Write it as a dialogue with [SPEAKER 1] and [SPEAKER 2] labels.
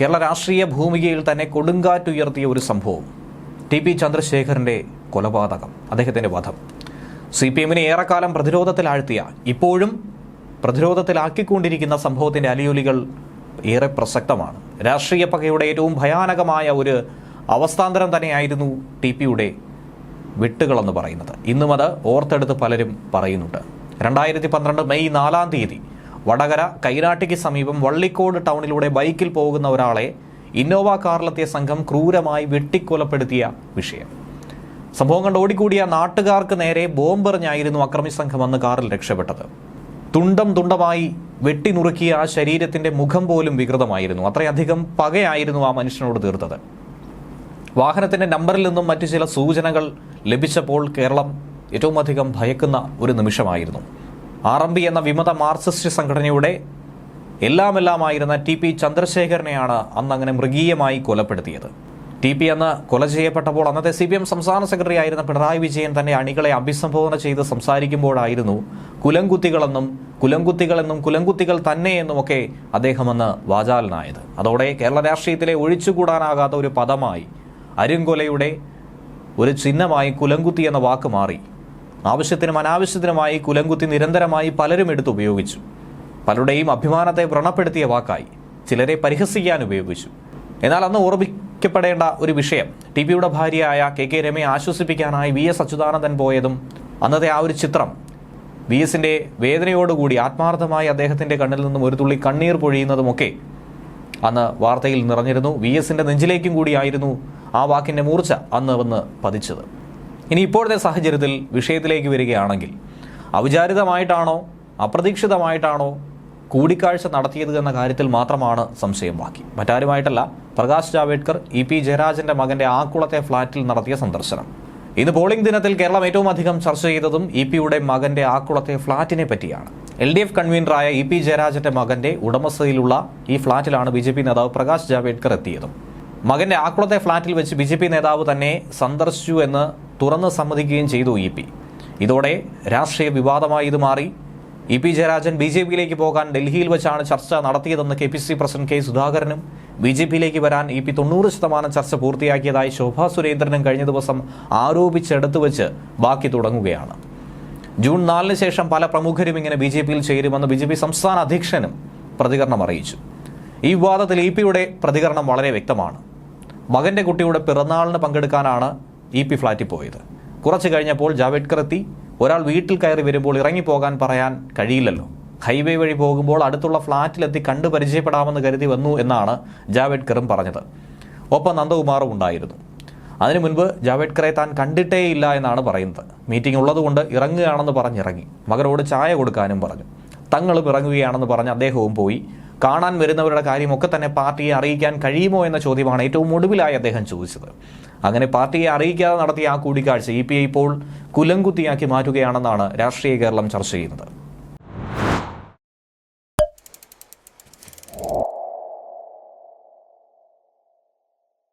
[SPEAKER 1] കേരള രാഷ്ട്രീയ ഭൂമികയിൽ തന്നെ കൊടുങ്കാറ്റുയർത്തിയ ഒരു സംഭവം. ടി പി ചന്ദ്രശേഖരന്റെ കൊലപാതകം അദ്ദേഹത്തിന്റെ വധം. സി പി എമ്മിനെ ഏറെക്കാലം പ്രതിരോധത്തിലാഴ്ത്തിയ ഇപ്പോഴും പ്രതിരോധത്തിലാക്കിക്കൊണ്ടിരിക്കുന്ന സംഭവത്തിന്റെ അലിയൊലികൾ ഏറെ പ്രസക്തമാണ്. രാഷ്ട്രീയ പകയുടെ ഏറ്റവും ഭയാനകമായ ഒരു അവസ്ഥാന്തരം തന്നെയായിരുന്നു ടി പിയുടെ വിട്ടുകളെന്ന് പറയുന്നത്. ഇന്നും അത് ഓർത്തെടുത്ത് പലരും പറയുന്നുണ്ട്. രണ്ടായിരത്തി പന്ത്രണ്ട് മെയ് നാലാം തീയതി വടകര കൈനാട്ടിക്ക് സമീപം വള്ളിക്കോട് ടൗണിലൂടെ ബൈക്കിൽ പോകുന്ന ഒരാളെ ഇന്നോവ കാറിലെത്തിയ സംഘം ക്രൂരമായി വെട്ടിക്കൊലപ്പെടുത്തിയ വിഷയം. സംഭവം കണ്ട് ഓടിക്കൂടിയ നാട്ടുകാർക്ക് നേരെ ബോംബെറിഞ്ഞായിരുന്നു അക്രമി സംഘം അന്ന് കാറിൽ രക്ഷപ്പെട്ടത്. തുണ്ടം തുണ്ടമായി വെട്ടിനുറുക്കിയ ആ ശരീരത്തിന്റെ മുഖം പോലും വികൃതമായിരുന്നു. അത്രയധികം പകയായിരുന്നു ആ മനുഷ്യനോട് തീർത്തത്. വാഹനത്തിന്റെ നമ്പറിൽ നിന്നും മറ്റു ചില സൂചനകൾ ലഭിച്ചപ്പോൾ കേരളം ഏറ്റവും അധികം ഭയക്കുന്ന ഒരു നിമിഷമായിരുന്നു. ആർ എം ബി എന്ന വിമത മാർക്സിസ്റ്റ് സംഘടനയുടെ എല്ലാമെല്ലാമായിരുന്ന ടി പി ചന്ദ്രശേഖരനെയാണ് അന്ന് അങ്ങനെ മൃഗീയമായി കൊലപ്പെടുത്തിയത്. ടി പി അന്ന് കൊല ചെയ്യപ്പെട്ടപ്പോൾ അന്നത്തെ സി പി എം സംസ്ഥാന സെക്രട്ടറി ആയിരുന്ന പിണറായി വിജയൻ തന്നെ അണികളെ അഭിസംബോധന ചെയ്ത് സംസാരിക്കുമ്പോഴായിരുന്നു കുലംകുത്തികളെന്നും കുലംകുത്തികളെന്നും കുലംകുത്തികൾ തന്നെയെന്നും ഒക്കെ അദ്ദേഹം അന്ന് വാചാലനായത്. അതോടെ കേരള രാഷ്ട്രീയത്തിലെ ഒഴിച്ചുകൂടാനാകാത്ത ഒരു പദമായി അരുങ്കൊലയുടെ ഒരു ചിഹ്നമായി കുലംകുത്തി എന്ന വാക്ക് മാറി. ആവശ്യത്തിനും അനാവശ്യത്തിനുമായി കുലംകുത്തി നിരന്തരമായി പലരും എടുത്തുപയോഗിച്ചു പലരുടെയും അഭിമാനത്തെ വ്രണപ്പെടുത്തിയ വാക്കായി ചിലരെ പരിഹസിക്കാൻ ഉപയോഗിച്ചു. എന്നാൽ അന്ന് ഓർമ്മിക്കപ്പെടേണ്ട ഒരു വിഷയം ടി പിയുടെ ഭാര്യയായ കെ കെ രമയെ ആശ്വസിപ്പിക്കാനായി വി എസ് അച്യുതാനന്ദൻ പോയതും അന്നത്തെ ആ ഒരു ചിത്രം. വി എസിന്റെ വേദനയോടുകൂടി ആത്മാർത്ഥമായി അദ്ദേഹത്തിന്റെ കണ്ണിൽ നിന്നും ഒരു തുള്ളി കണ്ണീർ പൊഴിയുന്നതുമൊക്കെ അന്ന് വാർത്തയിൽ നിറഞ്ഞിരുന്നു. വി എസിന്റെ നെഞ്ചിലേക്കും കൂടിയായിരുന്നു ആ വാക്കിന്റെ മൂർച്ച അന്ന് വന്ന് പതിച്ചത്. ഇനി ഇപ്പോഴത്തെ സാഹചര്യത്തിൽ വിഷയത്തിലേക്ക് വരികയാണെങ്കിൽ ഔചാരിതമായിട്ടാണോ അപ്രതീക്ഷിതമായിട്ടാണോ കൂടിക്കാഴ്ച നടത്തിയത് എന്ന കാര്യത്തിൽ മാത്രമാണ് സംശയം ബാക്കി. മറ്റാരുമായിട്ടല്ല പ്രകാശ് ജാവേദ്കർ ഇ പി ജയരാജന്റെ മകന്റെ ആക്കുളത്തെ ഫ്ളാറ്റിൽ നടത്തിയ സന്ദർശനം. ഇന്ന് പോളിംഗ് ദിനത്തിൽ കേരളം ഏറ്റവും അധികം ചർച്ച ചെയ്തതും ഇ പിയുടെ മകന്റെ ആക്കുളത്തെ ഫ്ളാറ്റിനെ പറ്റിയാണ്. എൽ ഡി എഫ് കൺവീനറായ ഇ പി ജയരാജന്റെ മകന്റെ ഉടമസ്ഥതയിലുള്ള ഈ ഫ്ളാറ്റിലാണ് ബി ജെ പി നേതാവ് പ്രകാശ് ജാവേദ്കർ എത്തിയതും. മകന്റെ ആക്കുളത്തെ ഫ്ളാറ്റിൽ വെച്ച് ബി ജെ പി നേതാവ് തന്നെ സന്ദർശിച്ചു എന്ന് തുറന്ന് സമ്മതിക്കുകയും ചെയ്തു ഇ പി. ഇതോടെ രാഷ്ട്രീയ വിവാദമായി ഇത് മാറി. E P Jayarajan B J പിയിലേക്ക് പോകാൻ ഡൽഹിയിൽ വെച്ചാണ് ചർച്ച നടത്തിയതെന്ന് K P C president K സുധാകരനും ബി ജെ പിയിലേക്ക് വരാൻ ഇ പി തൊണ്ണൂറ് ശതമാനം ചർച്ച പൂർത്തിയാക്കിയതായി ശോഭാ സുരേന്ദ്രനും കഴിഞ്ഞ ദിവസം ആരോപിച്ചെടുത്തു വെച്ച് ബാക്കി തുടങ്ങുകയാണ്. ജൂൺ നാലിന് ശേഷം പല പ്രമുഖരും ഇങ്ങനെ ബി ജെ പിയിൽ ചേരുമെന്ന് ബി ജെ പി സംസ്ഥാന അധ്യക്ഷനും പ്രതികരണം അറിയിച്ചു. ഈ വിവാദത്തിൽ ഇ പിയുടെ പ്രതികരണം വളരെ വ്യക്തമാണ്. മകന്റെ കുട്ടിയുടെ പിറന്നാളിന് പങ്കെടുക്കാനാണ് ഇ പി ഫ്ളാറ്റിൽ പോയത്. കുറച്ച് കഴിഞ്ഞപ്പോൾ ജാവേദ്കർ എത്തി. ഒരാൾ വീട്ടിൽ കയറി വരുമ്പോൾ ഇറങ്ങിപ്പോകാൻ പറയാൻ കഴിയില്ലല്ലോ. ഹൈവേ വഴി പോകുമ്പോൾ അടുത്തുള്ള ഫ്ളാറ്റിലെത്തി കണ്ടു പരിചയപ്പെടാമെന്ന് കരുതി വന്നു എന്നാണ് ജാവേദ്കറും പറഞ്ഞത്. ഒപ്പം നന്ദകുമാറും ഉണ്ടായിരുന്നു. അതിനു മുൻപ് ജാവേദ്കറെ താൻ കണ്ടിട്ടേയില്ല എന്നാണ് പറയുന്നത്. മീറ്റിംഗ് ഉള്ളതുകൊണ്ട് ഇറങ്ങുകയാണെന്ന് പറഞ്ഞിറങ്ങി. മകനോട് ചായ കൊടുക്കാനും പറഞ്ഞു. തങ്ങളും ഇറങ്ങുകയാണെന്ന് പറഞ്ഞ് അദ്ദേഹവും പോയി. കാണാൻ വരുന്നവരുടെ കാര്യമൊക്കെ തന്നെ പാർട്ടിയെ അറിയിക്കാൻ കഴിയുമോ എന്ന ചോദ്യമാണ് ഏറ്റവും ഒടുവിലായി അദ്ദേഹം ചോദിച്ചത്. അങ്ങനെ പാർട്ടിയെ അറിയിക്കാതെ നടത്തിയ ആ കൂടിക്കാഴ്ച ഇ ഇപ്പോൾ കുലംകുത്തിയാക്കി മാറ്റുകയാണെന്നാണ് രാഷ്ട്രീയ കേരളം ചർച്ച ചെയ്യുന്നത്.